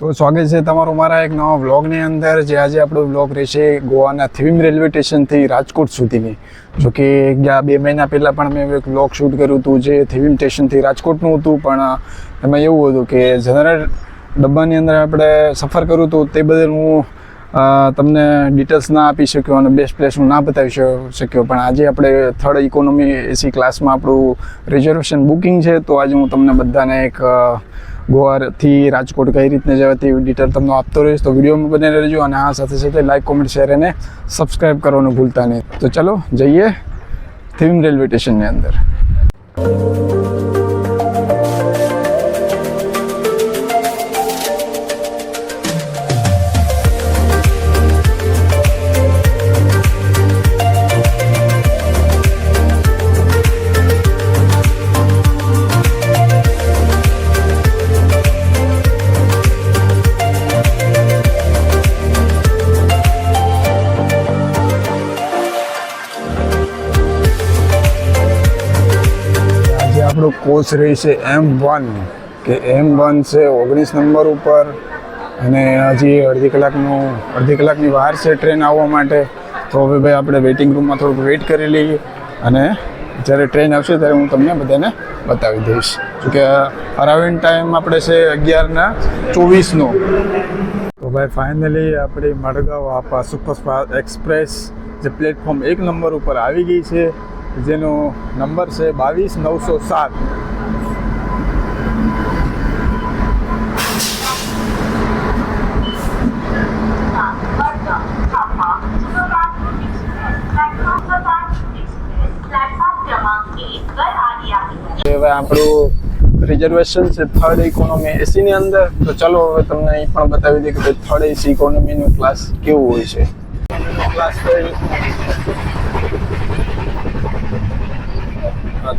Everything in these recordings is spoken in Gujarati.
તો સ્વાગત છે તમારું મારા એક નવા વ્લોગની અંદર, જે આજે આપણો વ્લોગ રહેશે ગોવાના થીમ રેલવે સ્ટેશનથી રાજકોટ સુધીની. જો કે ગયા બે મહિના પહેલાં પણ મેં એક વ્લોગ શૂટ કર્યું હતું જે થીમ સ્ટેશનથી રાજકોટનું હતું, પણ એમાં એવું હતું કે જનરલ ડબ્બાની અંદર આપણે સફર કર્યું હતું, તે બદલ હું તમને ડિટેલ્સ ના આપી શક્યો અને બેસ્ટ પ્લેસ હું ના બતાવી શક્યો. પણ આજે આપણે થર્ડ ઇકોનોમી એસી ક્લાસમાં આપણું રિઝર્વેશન બુકિંગ છે, તો આજે હું તમને બધાને એક ગોવાથી રાજકોટ કઈ રીતને જવાતી ડિટેલ તમને આપતો રહીશ. તો વિડીયોમાં બને રહેજો અને આ સાથે સાથે લાઇક કોમેન્ટ શેર અને સબસ્ક્રાઈબ કરવાનું ભૂલતા નહીં. તો ચલો જઈએ થીમ રેલવે સ્ટેશનની અંદર. આજે રહી છે એમ વન કે એમ વન છે ઓગણીસ નંબર ઉપર. અને હજી અડધી કલાકનું, અડધી કલાકની વાર છે ટ્રેન આવવા માટે. તો હવે ભાઈ આપણે વેઇટિંગ રૂમમાં થોડુંક વેઇટ કરી લઈએ. અને જ્યારે ટ્રેન આવશે ત્યારે હું તમને બધાને બતાવી દઈશ. કે અરાઉન્ડ ટાઈમ આપણે છે અગિયારના ચોવીસનો. તો ભાઈ ફાઇનલી આપણી મડગાંવ આપા સુપરફાસ્ટ એક્સપ્રેસ જે પ્લેટફોર્મ એક નંબર ઉપર આવી ગઈ છે. જેનો નંબર છે બાવીસ નવસો સાત. હવે આપણું રિઝર્વેશન છે થર્ડ ઇકોનોમી એસીની અંદર તો ચલો હવે તમને એ પણ બતાવી દઈએ કે થર્ડ એસી ઇકોનોમીનો ક્લાસ કેવું હોય છે? ક્લાસ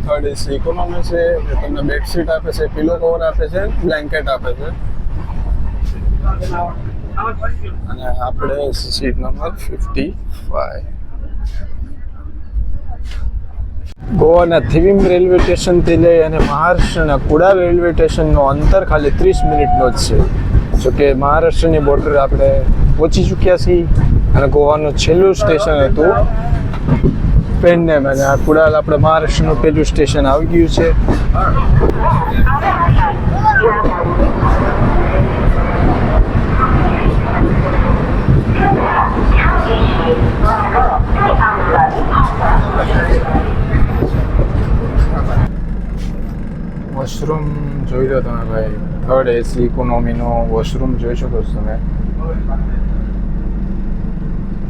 થર્ડ એસી ઇકોનોમી છે તમને બેડશીટ આપે છે પિલો કવર આપે છે બ્લેન્કેટ આપે છે. અને આપણે સીટ નંબર ફિફ્ટી ફાઈવ ગોવાના થિવિમ રેલવે સ્ટેશનથી લઈ અને મહારાષ્ટ્રના કુડા રેલવે સ્ટેશનનો અંતર ખાલી ત્રીસ મિનિટનો જ છે. જો કે મહારાષ્ટ્રની બોર્ડર આપણે પહોંચી ચૂક્યા છીએ અને ગોવાનું છેલ્લું સ્ટેશન હતું. પેનનેમ અને આ કુડાલ આપણે મહારાષ્ટ્રનું પહેલું સ્ટેશન આવી ગયું છે. વોશરૂમ જોઈ લો તમે ભાઈ. થર્ડ એસી ઇકોનોમીનો વોશરૂમ જોઈ શકો છો તમે.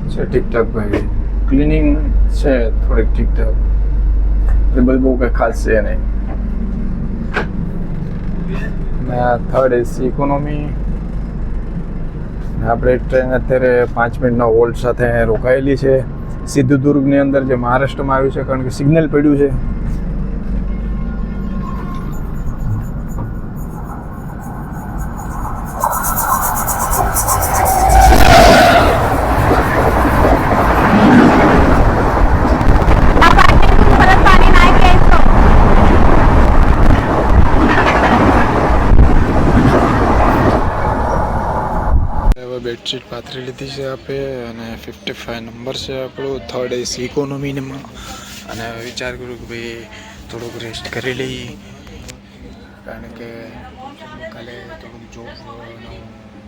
છે ઠીકઠાક ભાઈ. ક્લિનિંગ છે, થોડીક ઠીકઠાક. એટલે બધું બહુ કંઈ ખાસ છે નહીં. ને આ થર્ડ એસી ઇકોનોમી આપણે ટ્રેન અત્યારે પાંચ મિનિટના હોલ્ડ સાથે રોકાયેલી છે. સિદ્ધુદુર્ગની અંદર જે મહારાષ્ટ્રમાં આવ્યું છે, કારણ કે સિગ્નલ પડ્યું છે. બેડશીટ પાથરી લીધી છે આપે અને ફિફ્ટી ફાઈવ નંબર છે આપણું થર્ડ એસ ઇકોનોમીમાં અને હવે વિચાર કરું કે ભાઈ થોડુંક રેસ્ટ કરી લઈએ. કારણ કે કાલે થોડુંક જોબનું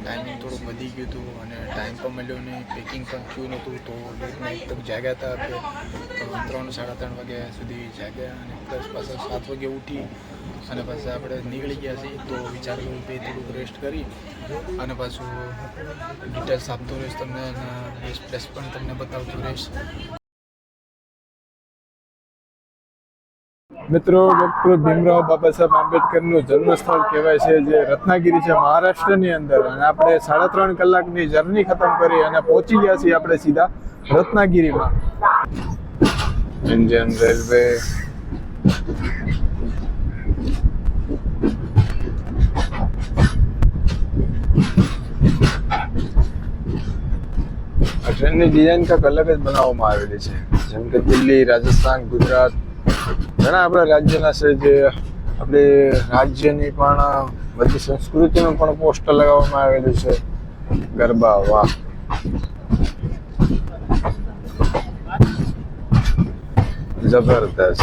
ટાઈમિંગ થોડું વધી ગયું હતું અને ટાઈમ પણ મળ્યો નહીં. પેકિંગ પણ થયું નહોતું, તો એકદમ જાગ્યા હતા આપણે ત્રણ સાડા ત્રણ વાગ્યા સુધી જાગ્યા અને પ્લસ પાછા સાત વાગે ઉઠી અને પાછા આપણે નીકળી ગયા છીએ. તો વિચાર કર્યું કે થોડુંક રેસ્ટ કરી અને પાછું ડિટેલ્સ આપતો રહીશ તમને અને પ્લેસ પણ તમને બતાવતો રહીશ. મિત્રો, ડૉક્ટર ભીમરાવ બાબા સાહેબ આંબેડકરનું જન્મસ્થળ કહેવાય છે, જે રત્નાગીરી છે મહારાષ્ટ્રની અંદર. અને આપણે સાડા ત્રણ કલાકની જર્ની ખતમ કરી અને પહોંચી ગયા છીએ આપણે સીધા રત્નાગીરીમાં. ઇન્ડિયન રેલવે ટ્રેનની ડિઝાઇન કંઈક અલગ જ બનાવવામાં આવેલી છે. જેમ કે દિલ્હી, રાજસ્થાન, ગુજરાત ઘણા આપણા રાજ્યના છે જે આપણે રાજ્યની પણ બધી સંસ્કૃતિનું પણ પોસ્ટર લગાવવામાં આવેલું છે. ગરબા, વાહ. જબરદસ્ત.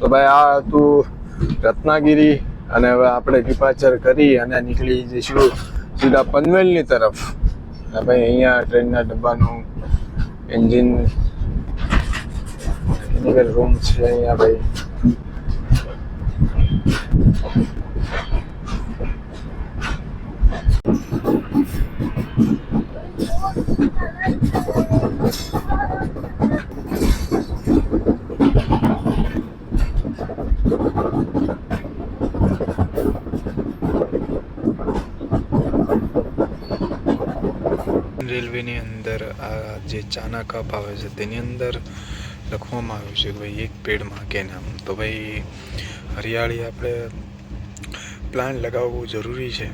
તો ભાઈ, આ હતું રત્નાગીરી અને હવે આપણે ડિપાર્ચર કરી અને નીકળી જઈશું સીધા પનવેલની તરફ. અને ભાઈ, અહીંયા ટ્રેનના ડબ્બાનું એન્જિન રૂમ છે અહીંયા ભાઈ. રેલવેની અંદર આ જે ચાના કપ આવે છે તેની અંદર લખવામાં આવ્યું છે કે ભાઈ એક પેડમાં કે નામ. તો ભાઈ, હરિયાળી આપણે પ્લાન્ટ લગાવવું જરૂરી છે.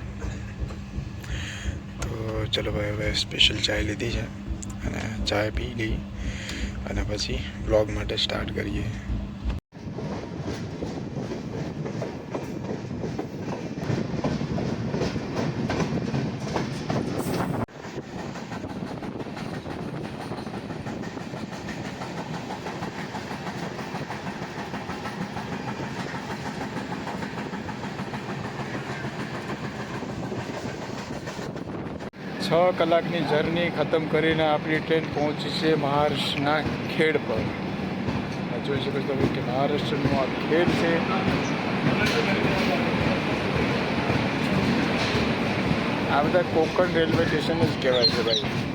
તો ચલો ભાઈ, હવે સ્પેશિયલ ચાય લીધી છે અને ચાય પી લઈ અને પછી બ્લોગ માટે સ્ટાર્ટ કરીએ. છ કલાકની જર્ની ખતમ કરીને આપણી ટ્રેન પહોંચી છે મહારાષ્ટ્રના ખેડ પર. જોઈ શકો છો કે મહારાષ્ટ્રનું આ ખેડ છે. આ બધા કોકણ રેલવે સ્ટેશન જ કહેવાય છે ભાઈ.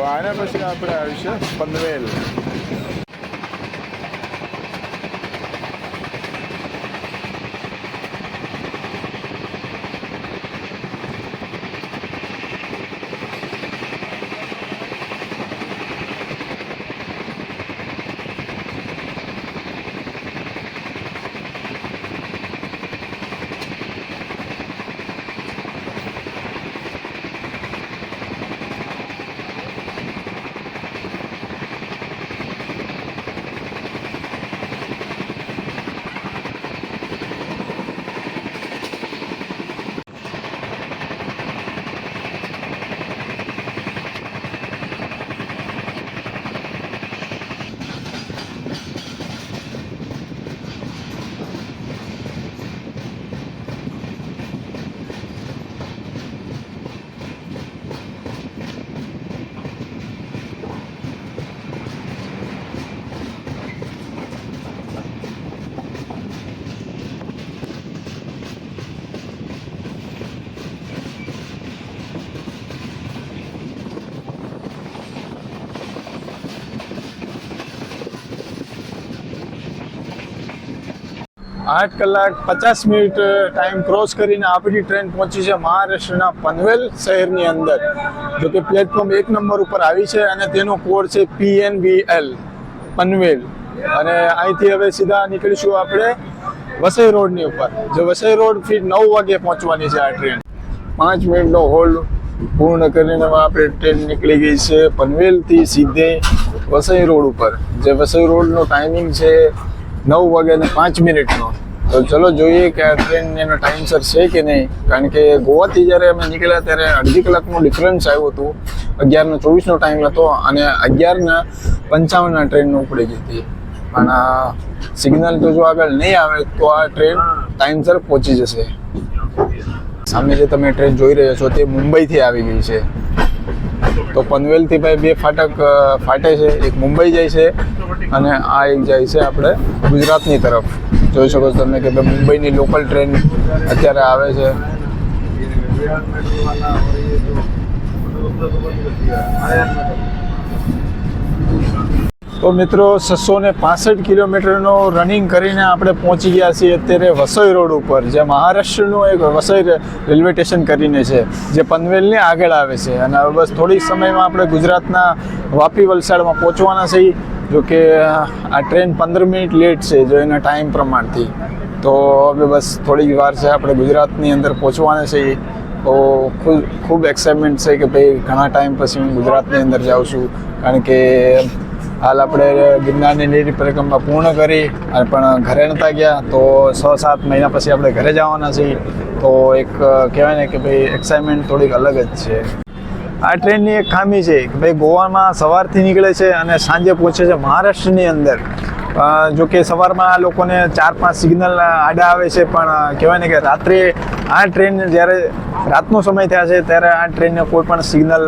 હવે આના પછી આપણે આવીશું પનવેલ આઠ કલાક પચાસ મિનિટ ટાઈમ ક્રોસ કરીને આપણી ટ્રેન પહોંચી છે મહારાષ્ટ્રના પનવેલ શહેરની અંદર. જો કે પ્લેટફોર્મ એક નંબર ઉપર આવી છે અને તેનો કોડ છે પીએનબીએલ પનવેલ. અને અહીંથી હવે સીધા નીકળીશું આપણે વસઈ રોડની ઉપર. જે વસઈ રોડ રોડથી નવ વાગે પહોંચવાની છે આ ટ્રેન પાંચ મિનિટનો હોલ્ડ પૂર્ણ કરીને આપણે ટ્રેન નીકળી ગઈ છે પનવેલથી સીધે વસઈ રોડ ઉપર. જે વસઈ રોડનો ટાઈમિંગ છે નવ વાગે ને પાંચ મિનિટનો. તો ચલો જોઈએ કે આ ટ્રેન એનો ટાઈમસર છે કે નહીં. કારણ કે ગોવાથી જ્યારે અમે નીકળ્યા ત્યારે અડધી કલાકનું ડિફરન્સ આવ્યું હતું. અગિયારનો, ચોવીસનો ટાઈમ હતો અને અગિયારના, પંચાવનના ટ્રેન ઉપડી ગઈ હતી. પણ સિગ્નલ તો જો આગળ નહીં આવે તો આ ટ્રેન ટાઈમસર પહોંચી જશે. સામે જે તમે ટ્રેન જોઈ રહ્યા છો તે મુંબઈથી આવી ગઈ છે. તો પનવેલથી ભાઈ બે ફાટક ફાટે છે. એક મુંબઈ જાય છે અને આ એક જાય છે આપણે ગુજરાતની તરફ. જોઈ શકો છો તમે કે મુંબઈની લોકલ ટ્રેન અત્યારે આવે છે. તો મિત્રો છસો ને પાસઠ કિલોમીટરનો રનિંગ કરીને આપણે પહોંચી ગયા છીએ અત્યારે વસઈ રોડ ઉપર, જે મહારાષ્ટ્રનું એક વસઈ રેલવે સ્ટેશન કરીને છે, જે પનવેલની આગળ આવે છે. અને હવે બસ થોડીક સમયમાં આપણે ગુજરાતના વાપી વલસાડમાં પહોંચવાના છીએ જો કે, આ ટ્રેન પંદર મિનિટ લેટ છે, જો એના ટાઈમ પ્રમાણથી. તો હવે બસ થોડીક વાર છે, આપણે ગુજરાતની અંદર પહોંચવાના છીએ તો ખૂબ ખૂબ એક્સાઇટમેન્ટ છે કે ભાઈ, ઘણા ટાઈમ પછી હું ગુજરાતની અંદર જાઉં છું. કારણ કે હાલ આપણે ગિરનારની નીરી પરિક્રમા પૂર્ણ કરી અને પણ ઘરે નહોતા ગયા, તો છ સાત મહિના પછી આપણે ઘરે જવાના છીએ. તો એક કહેવાય ને કે ભાઈ એક્સાઇટમેન્ટ થોડીક અલગ જ છે. આ ટ્રેનની એક ખામી છે કે ભાઈ ગોવામાં સવારથી નીકળે છે અને સાંજે પહોંચે છે મહારાષ્ટ્રની અંદર. જો કે સવારમાં લોકોને ચાર પાંચ સિગ્નલ આડા આવે છે, પણ કહેવાય ને કે રાત્રે આ ટ્રેન જ્યારે રાતનો સમય થયા છે, ત્યારે આ ટ્રેનને કોઈ પણ સિગ્નલ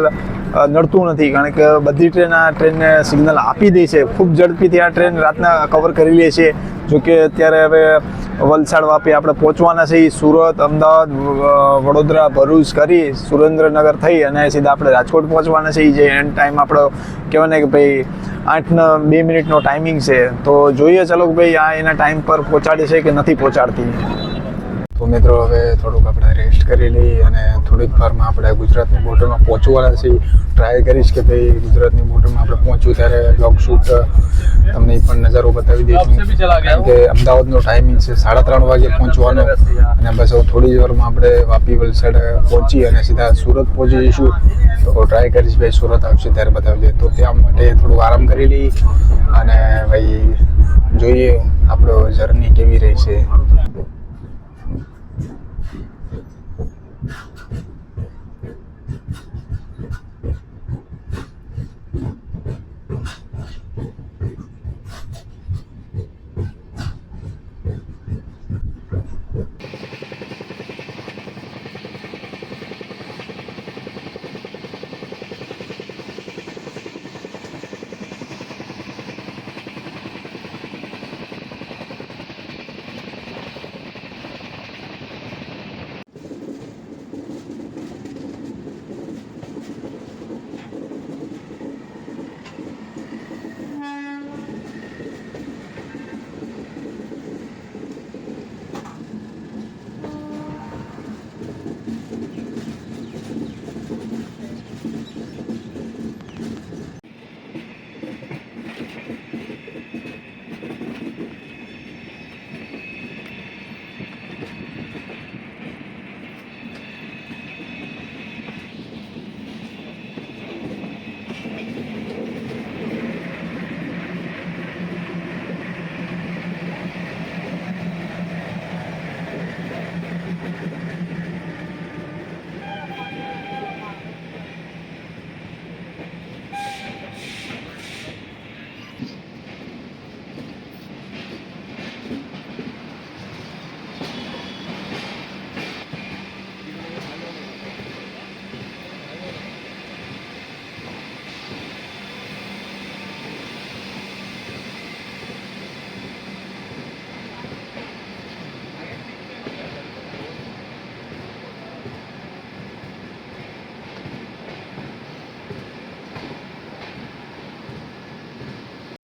નડતું નથી, કારણ કે બધી ટ્રેન આ ટ્રેનને સિગ્નલ આપી દે છે. ખૂબ ઝડપીથી આ ટ્રેન રાતના કવર કરી લે છે. જો કે અત્યારે હવે વલસાડ વાપી આપણે પહોંચવાના છે. સુરત, અમદાવાદ વડોદરા, ભરૂચ કરી સુરેન્દ્રનગર થઈ અને સીધા આપણે રાજકોટ પહોંચવાના છે. જે એન્ડ ટાઈમ આપણો કહેવાય ને કે ભાઈ આઠ બે મિનિટનો ટાઈમિંગ છે. તો જોઈએ ચલો કે ભાઈ આ એના ટાઈમ પર પહોંચાડે છે કે નથી પહોંચાડતી. તો મિત્રો હવે થોડુંક આપણે રેસ્ટ કરી લઈએ અને થોડીક વારમાં આપણે ગુજરાતની બોર્ડરમાં પહોંચવાના છીએ ટ્રાય કરીશ કે ભાઈ ગુજરાતની બોર્ડરમાં આપણે પહોંચ્યું ત્યારે બ્લોગ શૂટ તમને એ પણ નજારો બતાવી દઈશું. કારણ કે અમદાવાદનો ટાઈમિંગ છે સાડા ત્રણ વાગે પહોંચવાનો. અને બસ હવે થોડી જ વારમાં આપણે વાપી વલસાડ પહોંચી અને સીધા સુરત પહોંચી જઈશું. તો ટ્રાય કરીશ ભાઈ સુરત આવશે ત્યારે બતાવી દઈએ તો ત્યાં માટે થોડું આરામ કરી લઈએ અને ભાઈ જોઈએ આપણો જર્ની કેવી રહી છે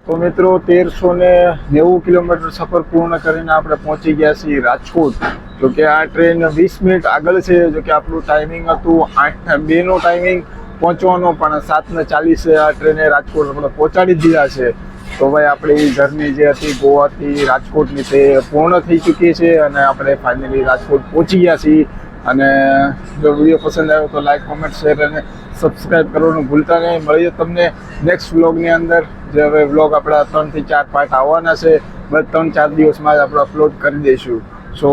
તો મિત્રો તેરસો ને નેવું કિલોમીટર સફર પૂર્ણ કરીને આપણે પહોંચી ગયા છીએ રાજકોટ. જો કે આ ટ્રેન વીસ મિનિટ આગળ છે, જો કે આપણું ટાઈમિંગ હતું આઠ બેનો ટાઈમિંગ પહોંચવાનો, પણ સાત ને ચાલીસે આ ટ્રેને રાજકોટ આપણે પહોંચાડી દીધા છે. તો ભાઈ, આપણી જર્ની જે હતી ગોવાથી રાજકોટની તે પૂર્ણ થઈ ચૂકી છે અને આપણે ફાઇનલી રાજકોટ પહોંચી ગયા છીએ. અને જો વીડિયો પસંદ આવ્યો તો લાઈક કોમેન્ટ શેર અને સબસ્ક્રાઈબ કરવાનું ભૂલતા નહીં. મળીએ તમને નેક્સ્ટ વ્લોગની અંદર. જે હવે વ્લોગ આપણા ત્રણથી ચાર પાર્ટ આવવાના છે. બસ ત્રણ ચાર દિવસમાં જ આપણે અપલોડ કરી દઈશું. સો